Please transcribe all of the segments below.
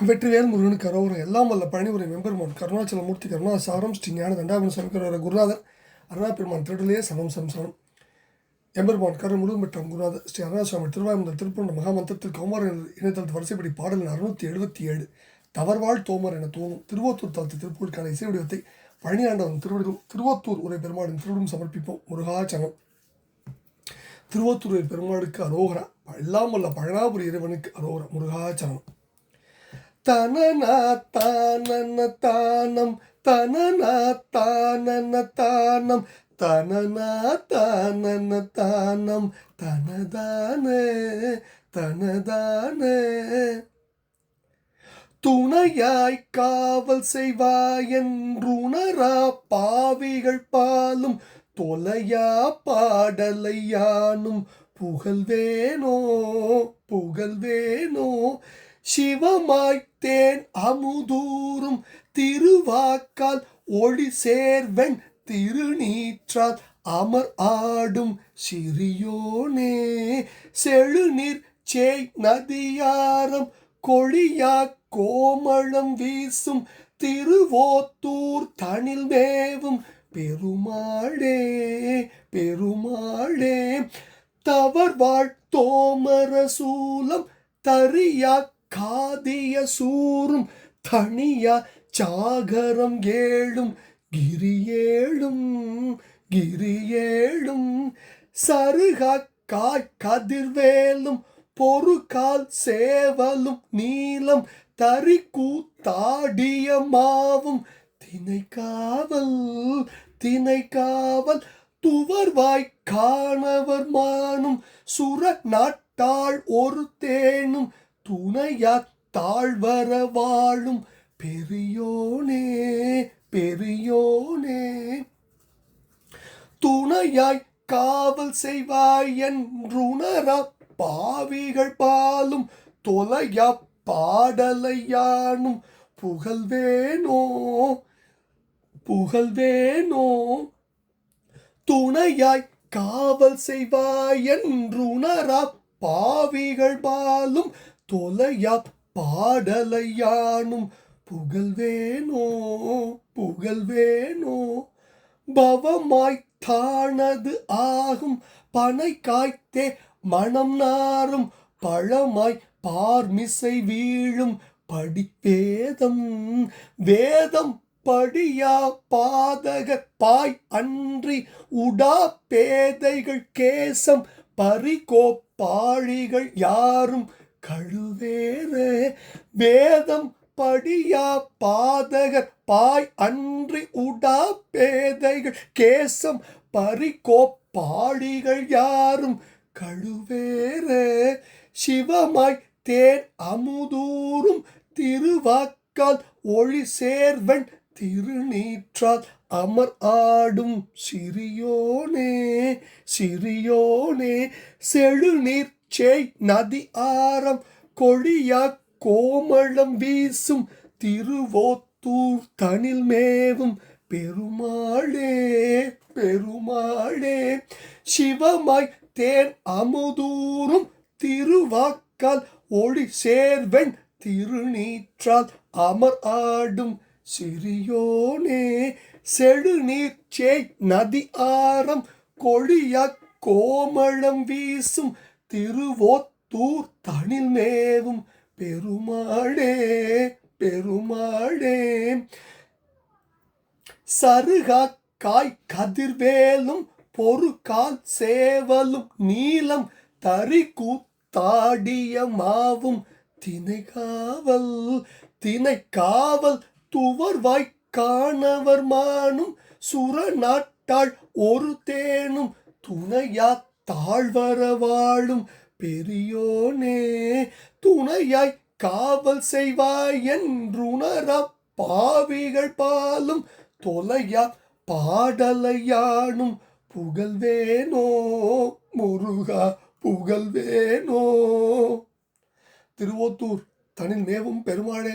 வெற்றிவேல் முருகனுக்கு கரோரம் எல்லாம் வல்ல பழனிபுரை மெம்பெருமான் கருணாச்சல மூர்த்தி கருணாசாரம் ஸ்ரீ ஞான தண்டாபுரம் சமக்கரோர குருநாதர் அருணா பெருமான் திருடலே சனம் சம்சாரம் எம்பெருமான் கரு முருகன் பெற்ற குருநாதர் ஸ்ரீ அருணாசுவாமி திருவாயுந்தர் திருப்பூர் மகாமந்திரத்தில் கௌமார இணையதளத்து வரிசைப்படி பாடல் அறுநூத்தி எழுபத்தி ஏழு தவறுவாழ் தோமர் என தோணும் திருவோத்தூர் தளத்து திருப்பூருக்கான இசை வடிவத்தை பழனியாண்டவன் ஆண்டவன் திருவத்தூர் திருவோத்தூர் உரை பெருமாளின் திருவிடும் சமர்ப்பிப்போம் முருகாச்சனம் திருவோத்தூர் பெருமாளுக்கு அரோகரா எல்லாம் வல்ல பழனாபுரி இறைவனுக்கு அரோகரா முருகாச்சனம் தனனா தானன தானம் தனனா தானன தானம் தனனா தானன தானம் தனதானே தனதானே. துணையாய் காவல் செய்வாயன்றுணரா பாவிகள் பாலும் தொலையா பாடலையானும் புகழ்வேனோ புகழ்வேனோ. சிவமாய் தேன் அமுதூரும் திருவாக்கால் ஒளி சேர்வன் திருநீற்றால் அமர் ஆடும் சிறியோனே. செழுநீர் சேய் நதியாரம் கொழியா கோமளம் வீசும் திருவோத்தூர் தனில் மேவும் பெருமாளே பெருமாளே. தவர்வாழ் தோமரசூலம் சூலம் தரியா காதிய சூரும் தனியா சாகரம் ஏழும் கிரியேழும் கிரியேழும் சருகா காய் கதிர்வேலும் பொறுகால் சேவலும் நீளம் தரிக்கூ தாடிய மாவும். திணைக்காவல் திணைக்காவல் துவர்வாய் காணவர் மானும். சுர நாட்டாள் ஒரு தேனும் துணையா தாழ்வர வாழும் பெரியோனே பெரியோனே. துணையாய் காவல் செய்வாய் என்றுணரா பாவிகள் பாலும் தொலையா பாடலையானும் புகழ்வேனோ புகழ்வேனோ. துணையாய் காவல் செய்வாய் என்றுணரா பாவிகள் பாலும் தொலையா பாடலையானும் புகழ்வேனோ புகழ்வேனோ? பவமாய் தானது ஆகும் பனை காய்த்தே மனம் நாரும் பழமாய் பார்மிசை வீழும் படிப்பேதம். வேதம் படியா பாதக பாய் அன்றி உடா பேதைகள் கேசம் பரிகோப்பாழிகள் யாரும் கழுவேறு. வேதம் படியா பாதகர் பாய் அன்றி உடா பேதைகள். கேசம் பரிகோப்பாழிகள் யாரும் கழுவேறு. சிவமாய் தேன் அமுதூரும் திருவாக்கால் ஒளி சேர்வன் திருநீற்றால் அமர் ஆடும் சிறியோனே சிறியோனே. செழுநீர் சேய் நதி ஆரம் கொழியா கோமளம் வீசும் திருவோத்தூர் தனில் மேவும் பெருமாளே பெருமாளே. சிவமாய் தேன் அமுதூரும் திருவாக்கால் ஒளி சேர்வன் திருநீற்றால் அமர் ஆடும் சிறியோனே. செழுநீர் சேய் நதி ஆரம் கொழியா கோமளம் வீசும் திருவோத்தூர் தனில் மேவும் பெருமாடே பெருமாளே சருகா கதிர்வேலும் பொறுக்கால் சேவலும் நீளம் தரிக்கூ தாடிய மாவும் திணைக்காவல் திணைக்காவல் துவர்வாய் காணவர் மானும் சுரநாட்டாள் ஒரு தேனும் துணையாத் தாழ்வர வாழும் பெரியோனே துணையாய் காவல் செய்வாய் என்றுணரா பாவிகள் பாலும் தொலையா பாடலையானும் புகழ்வேனோ முருகா புகழ்வேனோ. திருவோத்தூர் தனில் மேவும் பெருமாளே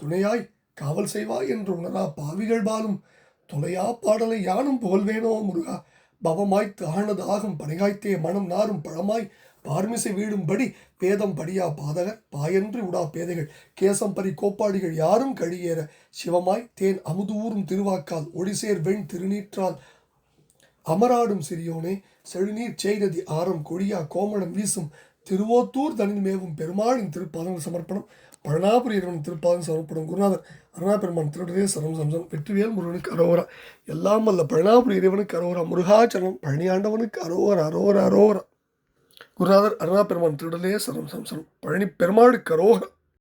துணையாய் காவல் செய்வாய் என்று உணரா பாவிகள் பாலும் தொலையா பாடலை யானும் புகழ்வேனோ முருகா. பவமாய் தானது ஆகும். பனைகாய்த்தே மனம் நாரும் பழமாய் பார்மிசை வீடும்படி பேதம் படியா பாதகர் பாயன்றி உடா பேதைகள். கேசம் பறி கோப்பாடிகள் யாரும் கழியேற. சிவமாய் தேன் அமுதூரும் திருவாக்கால் ஒடிசேர் வெண் திருநீற்றால் அமராடும் சிறியோனே. செழுநீர் செய்ததி ஆரம் கொடியா கோமளம் வீசும். திருவோத்தூர் தனிமேவும் பெருமாளின் திருப்பாதங்கள் சமர்ப்பணம். பழனாபுரி இறைவன் திருப்பாதம் சமர்ப்பணம். குருநாதர் அருணாபெருமான் திருடரே சரம் சம்சம் வெற்றிவேல் முருகனுக்கு அரோரா. எல்லாம் வல்ல பழனாபுரி இறைவனுக்கு அரோரா. முருகாச்சலம் பழனியாண்டவனுக்கு அரோரா அரோரா அரோரா. குருநாதர் அருணாபெருமான் திருடலே சரம் சம்சம் பழனி பெருமாளுக்கு அரோகரா